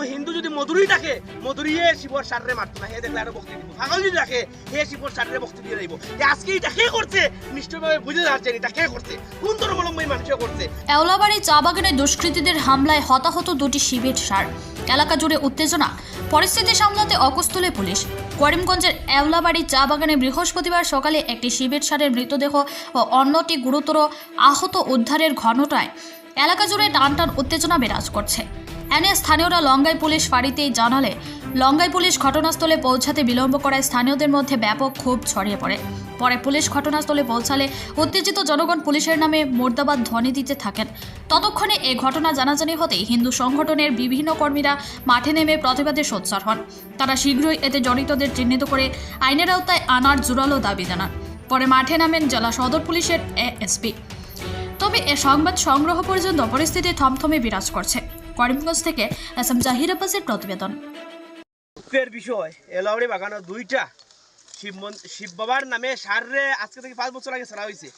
কোনো হিন্দু যদি মধুরী থাকে, মধুরিয়ে শিবর সাররে মারতো না। হে দেখলে আরও বক্তি দিব। পাগল যদি থাকে হে শিবর সাররে বক্তি দিয়ে দিব আজকে এটা কে করছে? নিশ্চয়ভাবে বুঝে যাচ্ছেন এটা কে করছে? কোন ধর্মলম্বী মানুষে করছে? এওলাবাড়ি চা বাগানে দুষ্কৃতীদের হামলায় হতাহত দুটি শিবির সার। এলাকা জুড়ে উত্তেজনা। পরিস্থিতি সামলাতে অকস্তুলে পুলিশ। করিমগঞ্জের এওলাবাড়ি চা বাগানে বৃহস্পতিবার সকালে একটি শিবির সারের মৃতদেহ ও অন্যটি গুরুতর আহত উদ্ধারের ঘটনায় এলাকা জুড়ে টান টান উত্তেজনা বিরাজ করছে। এনে স্থানীয়রা লঙ্গাই পুলিশ ফাঁড়িতেই জানালে, লঙ্গাই পুলিশ ঘটনাস্থলে পৌঁছাতে বিলম্ব করায় স্থানীয়দের মধ্যে ব্যাপক ক্ষোভ ছড়িয়ে পড়ে। পরে পুলিশ ঘটনাস্থলে পৌঁছালে উত্তেজিত জনগণ পুলিশের নামে মোর্দাবাদ ধ্বনি দিতে থাকেন। ততক্ষণে এ ঘটনা জানাজানি হতেই হিন্দু সংগঠনের বিভিন্ন কর্মীরা মাঠে নেমে প্রতিবাদে সোচ্চার হন। তারা শীঘ্রই এতে জড়িতদের চিহ্নিত করে আইনের আওতায় আনার জোরালো দাবি জানান। পরে মাঠে নামেন জেলা সদর পুলিশের এএসপি। তবে এ সংবাদ সংগ্রহ পর্যন্ত পরিস্থিতি থমথমে বিরাজ করছে। করিমগঞ্জ থেকে এস এম জাহির আব্বাসের প্রতিবেদন। বিষয় বাগানো দুইটা শিব শিব বাবার নামে সাররে আজকে থেকে পাঁচ বছর আগে ছাড়া হয়েছে।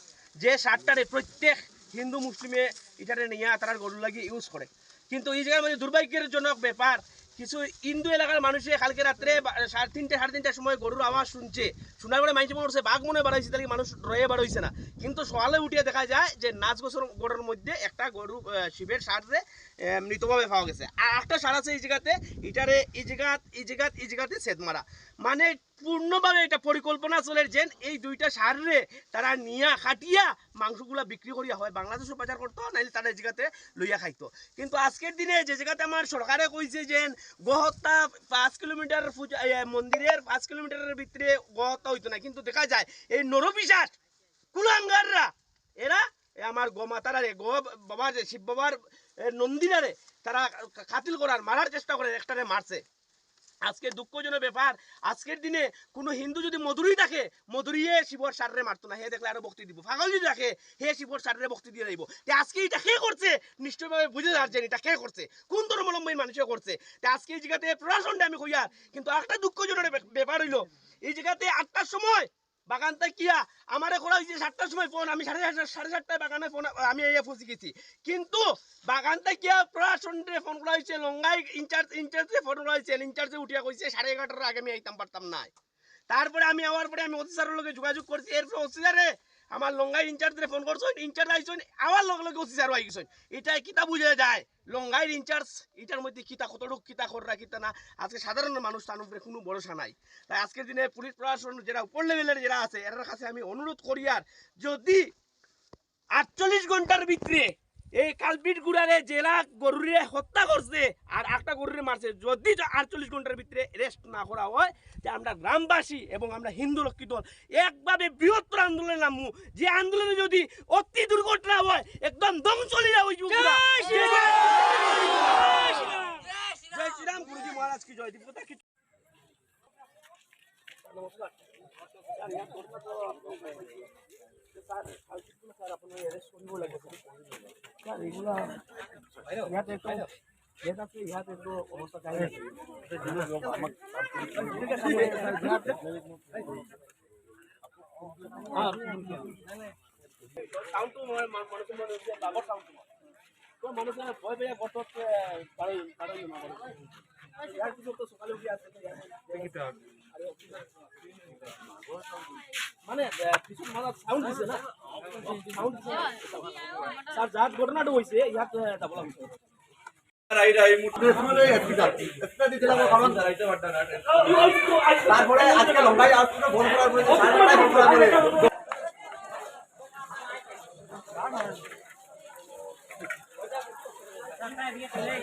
যে সারটারে প্রত্যেক হিন্দু মুসলিমে এটারে নিয়ে তারা গরু লাগিয়ে ইউজ করে। কিন্তু এই জায়গার মধ্যে দুর্ভাগ্যজনক ব্যাপার কিছু ইন্দু এলাকার মানুষে কালকে রাত্রে সাড়ে তিনটে, সাড়ে তিনটার সময় গরুর আওয়াজ শুনছে। শোনার পরে মানুষ মনে করছে বাঘ মনে বাড়াইছে, তাহলে মানুষ রয়ে বাড়াইছে না? কিন্তু সকালে উঠিয়ে দেখা যায় যে নাচ গোসর গরুর মধ্যে একটা গরু শিবের সারে মৃতভাবে পাওয়া গেছে। আর একটা সার আছে এই জায়গাতে এটারে এই জায়গা, এই জায়গাত এই জায়গাতে সেদ মারা মানে পূর্ণভাবে এটা পরিকল্পনা চলে যেন এই দুইটা সারে তারা নিয়া খাটিয়া মাংসগুলা বিক্রি করিয়া হয়। বাংলাদেশও বাজার করতো, নাইলে তারা জায়গাতে লইয়া খাইতো। কিন্তু আজকের দিনে যে জায়গাতে আমার সরকারে কইছে যে গহত্যা পাঁচ কিলোমিটার মন্দিরের পাঁচ কিলোমিটারের ভিতরে গহত্যা হইতো না। কিন্তু দেখা যায়, এই নরপিসাস কুলাঙ্গাররা, এরা আমার গোমাতারারে গো বাবার যে শিব বাবার নন্দিনারে, তারা খাতিল করার, মারার চেষ্টা করে, একটারে মারছে। আজকে দুঃখজনক ব্যাপার। আজকের দিনে কোনো হিন্দু যদি মধুরই থাকে মধুরিয়ে শিবর সাররে মারতো না। হে দেখলে আরও বক্তি দিব। পাগল যদি থাকে হে শিবর সাররে বক্তি দিয়ে যাইব তে আজকে এটা কে করছে? নিশ্চয়ভাবে বুঝে যাচ্ছেন এটা কে করছে? কোন ধর্মলম্বী মানুষে করছে? তে আজকে এই জায়গাতে প্রশাসনটা আমি কইয়ার। কিন্তু একটা দুঃখজনক ব্যাপ- ব্যাপার হইল, এই জায়গাতে আটটার সময় বাগানটা কিয়া আমারে করা হয়েছে সাতটার সময় ফোন আমি সাড়ে সাতটা, সাড়ে সাতটায় বাগানে ফোন আমি এই পৌঁছে গেছি। কিন্তু বাগানটা কিয়া প্রশাসনরে ফোন করা হয়েছে, লঙ্গাই ইনচার্জ ইনচার্জে ফোন করা হয়েছে ইনচার্জে উঠিয়া কইছে, সাড়ে এগারোটার আগে আমি আইতাম পারতাম না তারপরে আমি আওয়ার পরে আমি অফিসারের লোকে যোগাযোগ করছি, এরপরে অফিসারে আমার লঙ্গাই ইনচার্জে ফোন করছেন, ইনচার্জ আইছেন আমার লগে লগে স্যার আই গেছেন এটা কিতা বুঝে যায়? লঙ্গাইর ইনচার্জ, এটার মধ্যে কিতা কতটুক, কিতা খররা কিতা না, আজকে সাধারণ মানুষ তার উপরে কোনো ভরসা নাই। তাই আজকের দিনে পুলিশ প্রশাসন যারা উপর লেভেলের যারা আছে এর কাছে আমি অনুরোধ করি আর, যদি আটচল্লিশ ঘণ্টার ভিতরে এই কালপিট গুড়ারে জেলা গরুরে হত্যা করছে আর একটা গরুরে মারছে। যদি আটচল্লিশ ঘণ্টার ভিতরে রেস্ট না করা হয় যে আমরা গ্রামবাসী এবং আমরা হিন্দু লক্ষ্মী দল একভাবে বৃহত্তর আন্দোলনে নামু যে আন্দোলনে যদি অতি দুর্ঘটনা হয় একদম লিয়া ওই জয় শ্রীরাম! গুরুজি মহারাজ কি জয় দীপতা কি নমস্কার। স্যার, তো এগুলা ইয়াত একটু ইয়াত ইয়াত একটু অবস্থা চাই আছে। ঠিক আছে, স্যার, ইয়াত- হ্যাঁ, সাউন্ডটো মই মা- এতিয়া ডাঙৰ সাউণ্ড তো মানুহে ভয় পেয়ে পিছতো চকালে উঠি আৰু মানে কিছু মানুহ চাউণ্ড দিছে না? চাউণ্ড দিছে। স্যার যার ঘটনাটা হয়েছে ইয়াত তারপরে আজকে লঙ্কাই আউটপুটে ফোন করার পরে। সাড়ে